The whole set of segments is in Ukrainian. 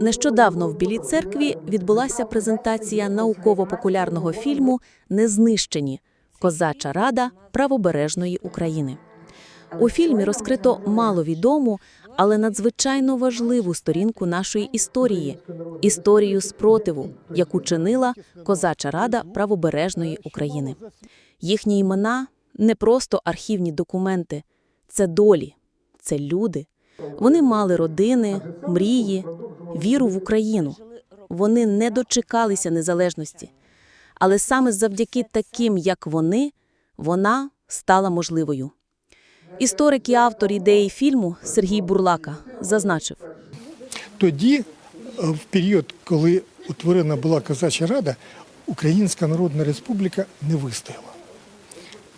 Нещодавно в Білій церкві відбулася презентація науково-популярного фільму Незнищені Козача Рада правобережної України. У фільмі розкрито маловідому, але надзвичайно важливу сторінку нашої історії історію спротиву, яку чинила Козача Рада правобережної України. Їхні імена не просто архівні документи, це долі, це люди. Вони мали родини, мрії, віру в Україну. Вони не дочекалися незалежності. Але саме завдяки таким, як вони, вона стала можливою. Історик і автор ідеї фільму Сергій Бурлака зазначив, Тоді, е, в період, коли утворена була Козача Рада, Українська Народна Республіка не вистояла.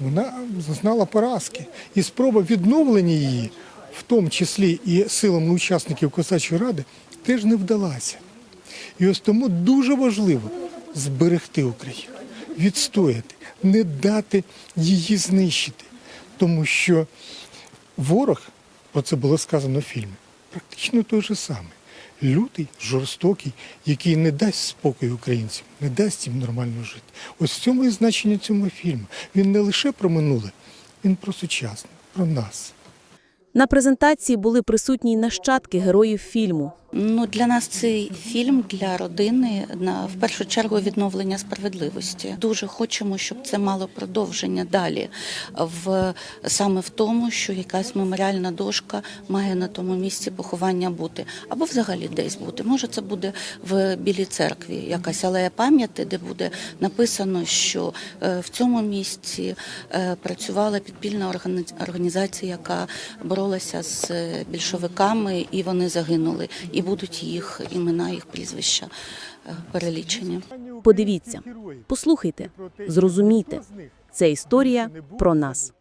Вона зазнала поразки. І спроба відновлення її, в тому числі і силами учасників Козачої Ради, теж не вдалася. І ось тому дуже важливо зберегти Україну, відстояти, не дати її знищити. Тому що ворог, про це було сказано в фільмі, практично той же самий. Лютий, жорстокий, який не дасть спокою українцям, не дасть їм нормально жити. Ось в цьому і значення цього фільму. Він не лише про минуле, він про сучасне, про нас. на презентації були присутні й нащадки героїв фільму. Ну для нас цей фільм для родини на в першу чергу відновлення справедливості. Дуже хочемо, щоб це мало продовження далі. В саме в тому, що якась меморіальна дошка має на тому місці поховання бути, або взагалі десь бути. Може, це буде в білій церкві, якась алея пам'яті, де буде написано, що е, в цьому місці е, працювала підпільна органі- організація, яка боролася з е, більшовиками, і вони загинули. І будуть їх імена, їх прізвища е, перелічені. Подивіться, послухайте, зрозумійте. Це історія про нас.